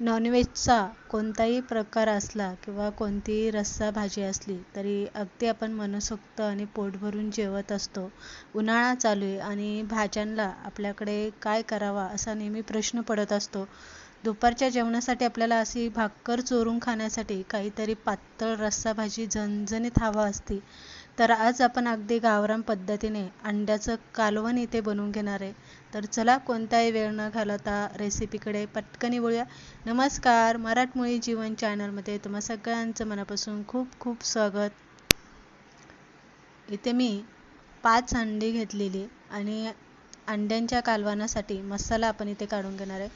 नॉनव्हेजचा कोणताही प्रकार असला किंवा कोणतीही रस्सा भाजी असली तरी अगदी आपण मनसोक्त आणि पोट भरून जेवत असतो. उन्हाळा चालू आहे आणि भाज्यांना आपल्याकडे काय करावा असा नेहमी प्रश्न पडत असतो. दुपारच्या जेवणासाठी आपल्याला अशी भाकर चोरून खाण्यासाठी काहीतरी पातळ रस्सा भाजी झणझणीत हवा असते. तर आज आपण अगदी गावरान पद्धतीने अंड्याचं कालवण इथे बनवून घेणार आहे. तर चला कोणताही वेळ न घालवता रेसिपीकडे पटकनी बोलूया नमस्कार मराठमोळी जीवन चॅनलमध्ये तुम्हा सगळ्यांचं मनापासून खूप खूप स्वागत. इथे मी पाच अंडी घेतलेली आणि अंड्यांच्या कालवणासाठी मसाला आपण इथे काढून घेणार आहे.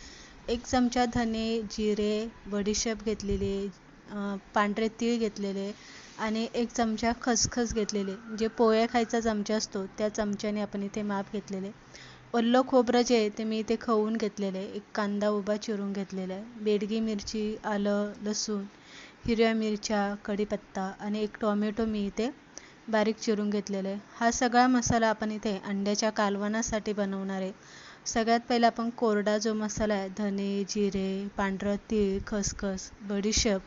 एक चमचा धने जिरे बडीशेप घेतलेली पांढरे तीळ घेतलेले आणि एक चमचा खसखस घेतलेले. जे पोहे खायचा चमचा असतो त्या चमच्याने आपण इथे माप घेतलेले. ओल्लं खोबरं जे आहे ते मी इथे खवून घेतलेलं. आहे एक कांदा उभा चिरून घेतलेला. आहे बेडगी मिरची आलं लसूण हिरव्या मिरच्या कढीपत्ता आणि एक टॉमॅटो मी इथे बारीक चिरून घेतलेलं. आहे हा सगळा मसाला आपण इथे अंड्याच्या कालवणासाठी बनवणार आहे. सगळ्यात पहिला आपण कोरडा जो मसाला आहे धने जिरे पांढरं तीळ खसखस बडीशेप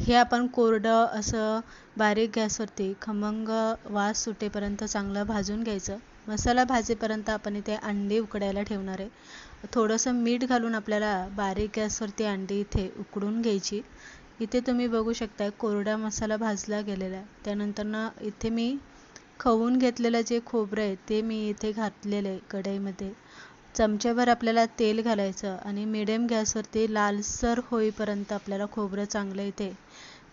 हे आपण कोरडं असं बारीक गॅसवरती खमंग वास सुटेपर्यंत चांगलं भाजून घ्यायचं. मसाला भाजेपर्यंत आपण इथे अंडी उकडायला ठेवणार आहे. थोडंसं मीठ घालून आपल्याला बारीक गॅसवरती अंडी इथे उकडून घ्यायची. इथे तुम्ही बघू शकता कोरडा मसाला भाजला गेलेला आहे. त्यानंतर इथे मी खवून घेतलेलं जे खोबरं आहे ते मी इथे घातलेलं आहे कढईमध्ये. चमच्याभर आपल्याला तेल घालायचं आणि मिडियम गॅसवरती लालसर होईपर्यंत आपल्याला खोबरं चांगलं इथे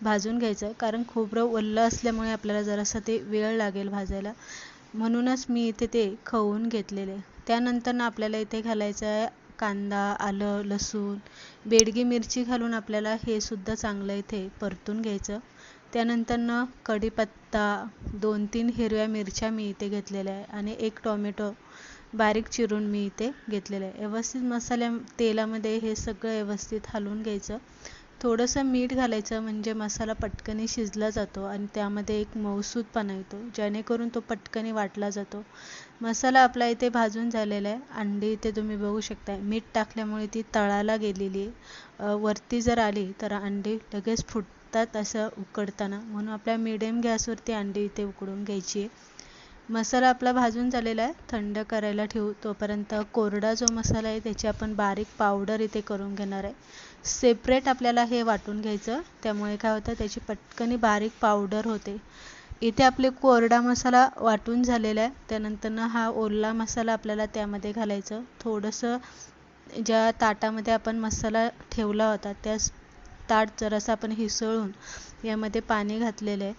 भाजून घ्यायचं. कारण खोबरं ओलं असल्यामुळे आपल्याला जरासं ते वेळ लागेल भाजायला. म्हणूनच मी इथे ते खवून घेतलेले. त्यानंतर ना आपल्याला इथे घालायचं आहे कांदा आलं लसूण बेडगी मिरची घालून आपल्याला हे सुद्धा चांगलं इथे परतून घ्यायचं. त्यानंतर कढीपत्ता दोन तीन हिरव्या मिरच्या मी इथे घेतलेल्या आहे आणि एक टोमॅटो बारीक चिरून मी इथे घेतलेलं आहे. व्यवस्थित मसाल्या तेलामध्ये हे सगळं व्यवस्थित हलवून घ्यायचं. थोडंसं मीठ घालायचं म्हणजे मसाला पटकनी शिजला जातो आणि त्यामध्ये एक मऊसूदपणा येतो जेणेकरून तो पटकनी वाटला जातो. मसाला आपला इथे भाजून झालेला आहे. अंडी इथे तुम्ही बघू शकता मीठ टाकल्यामुळे ती तळाला गेलेली वरती जर आली तर अंडी लगेच फुटतात असं उकडताना. म्हणून आपल्या मिडियम गॅसवरती अंडी इथे उकडून घ्यायची आहे. मसाला आपला भाजून झालेला आहे. थंड करायला ठेवू तोपर्यंत कोरडा जो मसाला आहे त्याची आपण बारीक पावडर इथे करून घेणार आहे. सेपरेट आपल्याला हे वाटून घ्यायचं. त्यामुळे काय होतं त्याची पटकनी बारीक पावडर होते. इथे आपले कोरडा मसाला वाटून झालेला आहे. त्यानंतर हा ओला मसाला आपल्याला त्यामध्ये घालायचं. थोडंसं ज्या ताटामध्ये आपण मसाला ठेवला होता त्याच ताट जरासं आपण हिसळून यामध्ये पाणी घातलेलं आहे.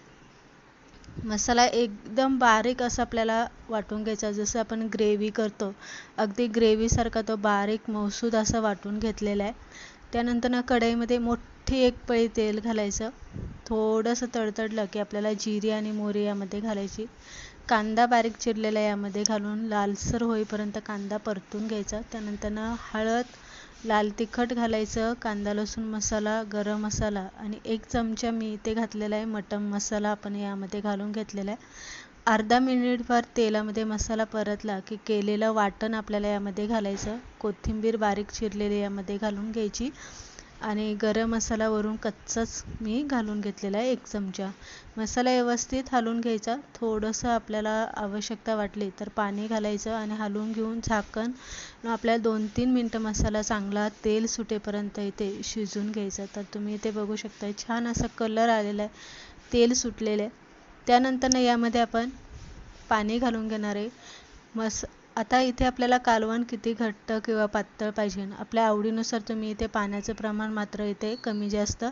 मसाला एकदम बारीक असा आपल्याला वाटून घ्यायचा. जसं आपण ग्रेव्ही करतो अगदी ग्रेव्हीसारखा तो बारीक मसूद असा वाटून घेतलेला आहे. त्यानंतर ना कढईमध्ये मोठी एक पळी तेल घालायचं. थोडंसं तडतडलं की आपल्याला जिरी आणि मोहरी यामध्ये घालायची. कांदा बारीक चिरलेला यामध्ये घालून लालसर होईपर्यंत कांदा परतून घ्यायचा. त्यानंतर हळद लाल तिखट घालायचं कांदा लसूण मसाला गरम मसाला आणि एक चमचा मी इथे घातलेला आहे मटन मसाला आपण यामध्ये घालून घेतलेला आहे. अर्धा मिनिटभर तेलामध्ये मसाला परतला की केलेलं वाटण आपल्याला यामध्ये घालायचं. कोथिंबीर बारीक चिरलेली यामध्ये घालून घ्यायची. आणि गरम मसाला वरून कच्चाच मी घालून घेतलेला आहे एक चमचा. मसाला व्यवस्थित हलवून घ्यायचा. थोडंसं आपल्याला आवश्यकता वाटली तर पाणी घालायचं आणि हलवून घेऊन झाकण आपल्याला दोन तीन मिनटं मसाला चांगला तेल सुटेपर्यंत इथे शिजून घ्यायचा. तर तुम्ही इथे बघू शकता छान असा कलर आलेला आहे. तेल सुटलेलं आहे. त्यानंतर यामध्ये आपण पाणी घालून घेणार आहे. मस आता इथे आपल्याला कालवण किती घट्ट किंवा पातळ पाहिजे? आपल्या आवडीनुसार तुम्ही इथे पाण्याचं प्रमाण मात्र इथे कमी जास्त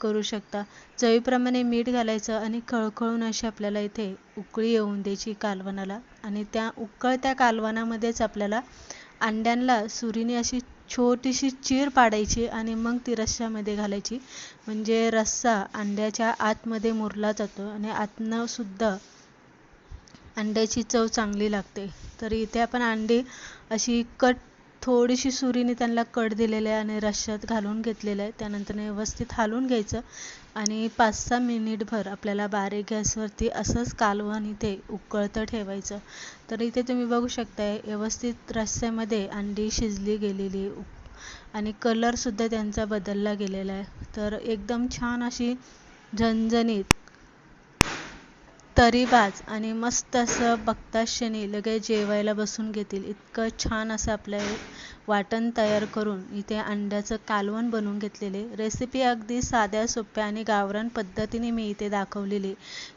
करू शकता. चवीप्रमाणे मीठ घालायचं आणि खळखळून अशी आपल्याला इथे उकळी येऊन द्यायची कालवणाला. आणि त्या उकळत्या कालवणामध्येच आपल्याला अंड्यांना सुरीने अशी छोटीशी चीर पाडायची आणि मग ती रश्श्यामध्ये घालायची. म्हणजे रस्सा अंड्याच्या आतमध्ये मुरला जातो आणि आतनं सुद्धा अंड्याची चव चांगली लागते. तर इथे आपण अंडी अशी कट थोडीशी सुरीने त्यांना कट दिलेले आहे आणि रश्श्यात घालून घेतलेलं आहे. त्यानंतर व्यवस्थित हालून घ्यायचं आणि पाच सहा मिनिटभर आपल्याला बारीक गॅसवरती असंच कालवण इथे उकळतं ठेवायचं. तर इथे तुम्ही बघू शकताय व्यवस्थित रश्श्यामध्ये अंडी शिजली गेलेली आणि कलरसुद्धा त्यांचा बदलला गेलेला आहे. तर एकदम छान अशी झणझणीत तरीबाज आणि मस्त असं बघताच क्षणी लगेच जेवायला बसून घेतील. इतकं छान असं आपलं वाटण तयार करून इथे अंड्याचं कालवण बनवून घेतलेले. रेसिपी अगदी साध्या सोप्या आणि गावरान पद्धतीने मी इथे दाखवलेली.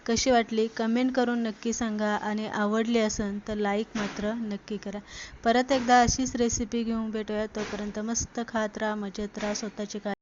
कशी वाटली? कमेंट करून नक्की सांगा आणि आवडली असेल तर लाईक मात्र नक्की करा. परत एकदा अशीच रेसिपी घेऊन भेटूया. तोपर्यंत मस्त खात राहा मजेत राहा स्वतःची काळजी